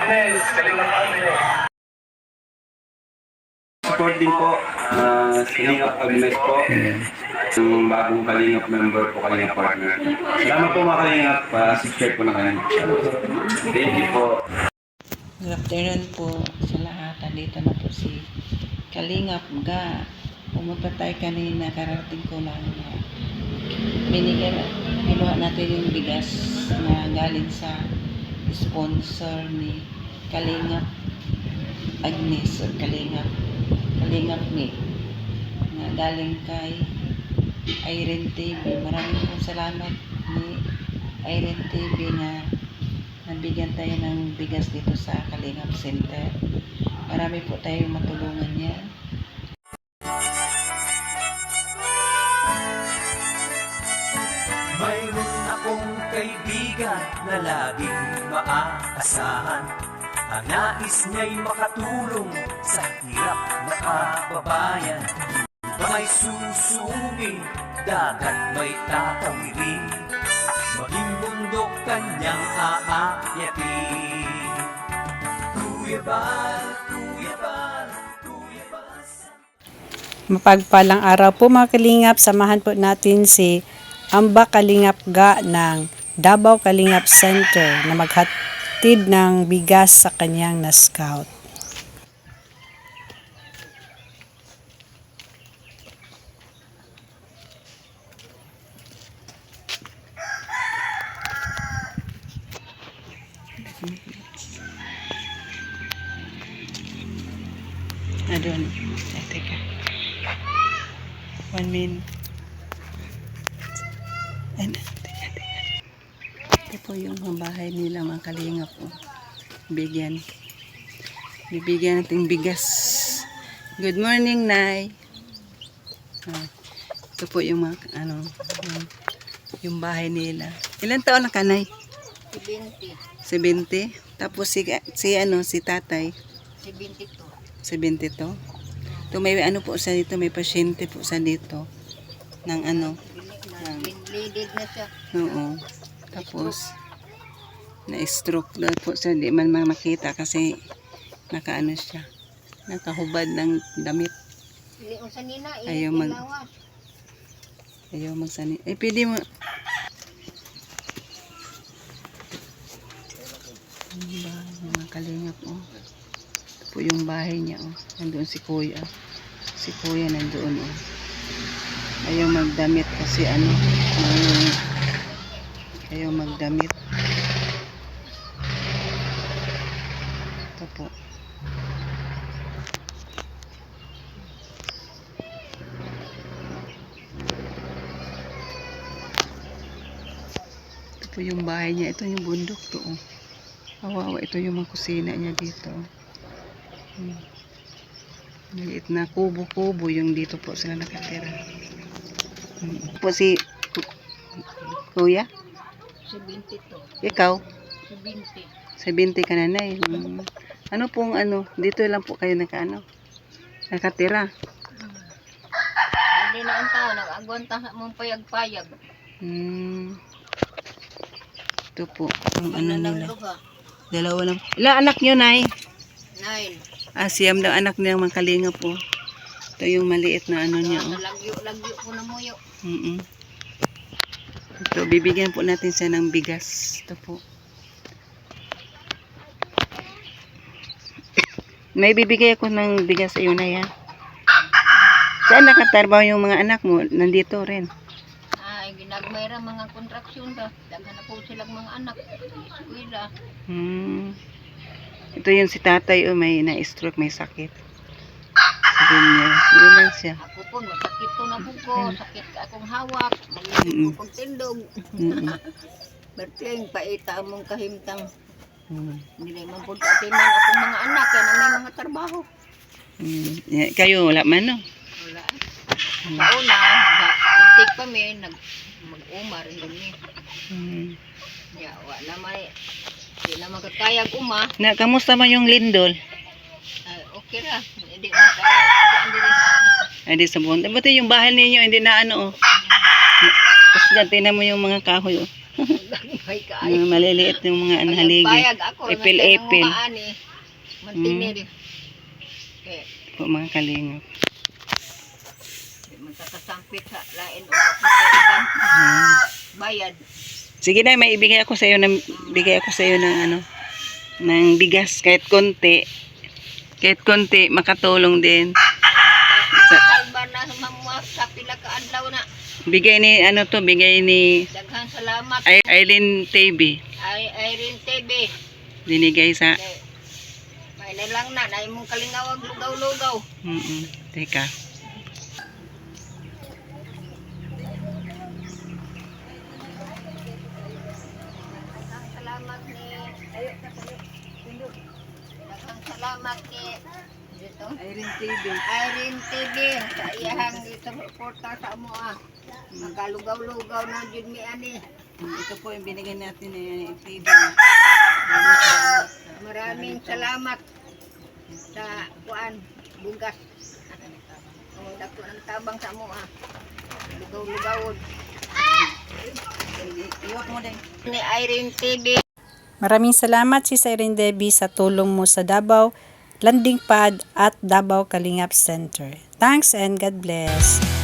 Agnes, Kalingap Agnes. Support din po uh, Kalingap Agnes po. Yung bagong Kalingap member po, Kalingap partner. Salamat po mga Kalingap. Pa-subscribe po na kayo. Thank you po. Good afternoon po sa lahat. Dito na po si Kalingap Ga. Pumunta tayo kanina, karating ko lang na binigyan, kinuha natin yung bigas na galing sa sponsor ni Kalingap Agnes o Kalingap Kalingap ni na galing kay Irene TV. Maraming po salamat ni Irene TV na nabigyan tayo ng bigas dito sa Kalingap Center. Marami po tayong matulungan niya. Na laging maaasahan. Ang nais niya'y makatulong sa hirap na kababayan. Ba may susumi, dagat may tatawirin Maging bundok kanyang aakyatin Kuya Bal, Kuya Bal Mapagpalang araw po mga kalingap, samahan po natin si Amba Kalingap Ga ng Davao Kalingap Center na maghatid ng bigas sa kanyang na-scout. Adon. Ay, teka. One minute. Ano? Po yung mga bahay nila mga kalingap. Oh. Bigyan. Bibigyan natin bigas. Good morning, Nay. Ah, ito po yung mga, ano, yung, yung bahay nila. Ilan taon na ka, Nay? 70, 70. Tapos si, si ano, si tatay. 72. 72. Ito may ano po sa dito, may pasyente po sa dito. Ng ano, Bleeded na siya. oo. Tapos, na-stroke daw po siya. Hindi man man makita kasi nakaano siya. Nakahubad ng damit. Nina, Ayaw mag-. Ayaw magsani. Eh, pwede mo. Bahay ng mga kalingap, oh. Ito po yung bahay niya, oh. Nandoon si Kuya. Si Kuya nandoon, oh. Ayaw magdamit kasi ano, may- ayaw magdamit. Ito po. Ito po yung bahay niya. Ito yung bundok to. Oh. Kawawa. Ito yung mga kusina niya dito. Hmm. Maliit na kubo-kubo yung dito po sila nakatira. Hmm. Po si Ku- Kuya? 72. Ikaw? 70. 70 ka na na eh. Hmm. Ano pong ano? Dito lang po kayo nakaano? Nakatira. Hindi na ang tao, nag-agwanta sa mong payag-payag. Hmm. Ito po. Ang ano nila. Dalawa lang. Ilang anak nyo, Nay? Nine. Ah, siyam daw anak niya mga kalinga po. Ito yung maliit na ano niya. Oh. Nalagyo-lagyo ko na muyo. Mm Ito, bibigyan po natin siya ng bigas. Ito po. May bibigay ako ng bigas sa iyo na yan. Saan nakatarbaho yung mga anak mo? Nandito rin. Ay, ginagmayra mga kontraksyon ba? Daghan na po silang mga anak. Eskwela. Hmm. Ito yung si tatay, oh, may na-stroke, may sakit. Niya, yun lang siya. Ako po, masakit to na po ko. Sakit ka akong hawak. Mm. Magiging ko kong tindog. Mm-mm. Bertling, paita mong kahimtang. Mm. Hindi man po atiman akong mga anak. Yan ang may mga trabaho. Mm. Yeah, Kayo, wala man, no? Wala. Sa una, sa antik pa mi, nag mag-umar kami. Mm. Ya, wala may di na magkakayag uma. Na, kamusta man yung lindol? Ay, okay ra. Hindi mo kaya kuan diri. Ay, di sa buwan. Buti yung bahay ninyo, hindi na ano, oh. Tapos tingnan mo yung mga kahoy, oh. Mga maliliit yung mga haligi. Bayag ako. Epil-epil. Mantinir. Eh, Po mga kalingap. magkakasampit sa lain o kapitaikan. Bayad. Sige na, may ibigay ako sa iyo ng bigay ako sa iyo ng ano ng bigas kahit konti. Kahit konti makatulong din. Kalba na sa mamuha sa pila ka adlaw na. Bigay ni ano to, bigay ni Daghang salamat. Ay- Aileen TV. Ay Irene TV. Binigay sa May na lang na, na imong kalingawag lugaw-lugaw. Mm Teka. Daghang salamat ni ayo ka sa tindog. Daghang salamat ni dito. Irene TV. Irene TV sa iyahang suporta sa amo ah. Magalugaw-lugaw na jud mi ani. Ito po yung binigay natin ni TV. Maraming salamat sa kuan bugas. Oh, dako ng tabang sa amo ah. Lugaw-lugawon. Iwak mo din. Ni Irene TV. Maraming salamat si Irene Debbie sa tulong mo sa Davao Landing Pad at Davao Kalingap Center. Thanks and God bless.